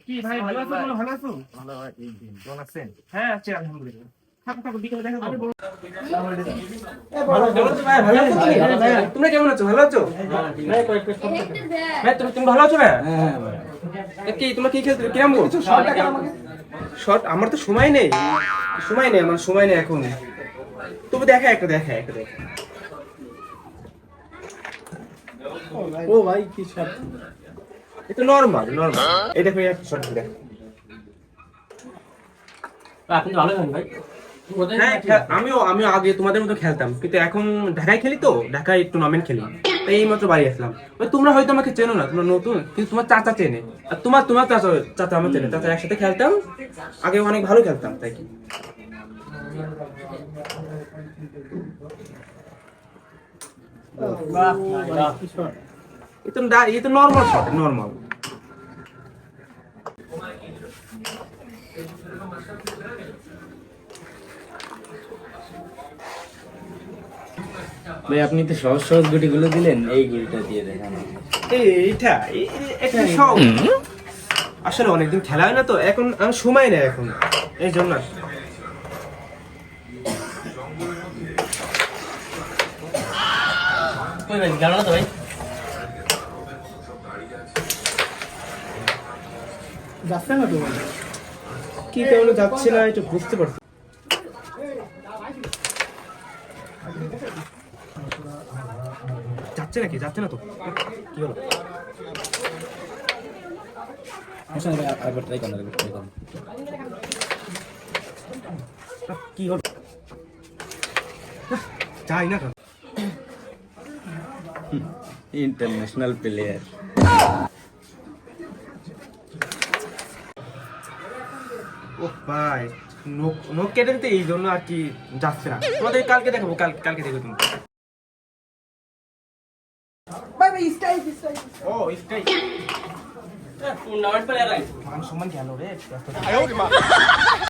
কি ভাই ভালো আছো? ভালো আছো? ভালো ভাই কেমন আছেন? হ্যাঁ আছি আলহামদুলিল্লাহ। থাকো থাকো বিকেলে দেখা করব। তোমরা কেমন আছো? ভালো আছো? ভাই তুমি তুমি ভালো আছো ভাই? এ কি তোমরা কি খেলতে? কিরম শর্ট আমার তো সময় নেই। সময় নেই আমার সময় নেই এখন। তবু দেখা একটা দেখা একটা দেখা। ও ভাই কি শর্ট এটা নরমাল নরমাল এটা কই একটা শর্ট দেখ। আপনি ভালো আছেন ভাই। হ্যাঁ আমিও আমিও আগে তোমাদের মতো খেলতাম। কিন্তু এখন ঢাকায় খেলি তো ঢাকায় টুর্নামেন্ট খেলি। এই মাত্র বাড়ি আসলাম। তোমরা হয়তো আমাকে চেনো না তোমরা নতুন কিন্তু তোমার চাচা চেনে। আর তোমার তোমার চাচা চাচা আমার চেনে। চাচা একসাথে খেলতাম। আগে অনেক ভালো খেলতাম তাই কি? নর্মাল শট নর্মাল ভাই আপনি তো সহজ সহজ গুটিগুলো দিলেন এই গুটিটা দিয়ে দেখান। এইটা একটা আসলে অনেকদিন খেলা হয় না তো এখন সময় নেই এখন। এই জন্য কই ভাই। গেল না তো? ভাই কি কেমন যাচ্ছে না একটু বুঝতে পারছি যাচ্ছে নাকি? যাচ্ছে না তো? কি হলো? ট্রাই করেন একবার ট্রাই করেন কি হলো? যাই না তো ইন্টারন্যাশনাল প্লেয়ার ও ভাই নোক নোক কেটে দিতে এই জন্য আর কি যাচ্ছে না। তোমাদের কালকে দেখাবো কাল কালকে দেখো তুমি ও ইস্টাই টুর্নামেন্ট প্লেয়ার মান সম্মান গেল রে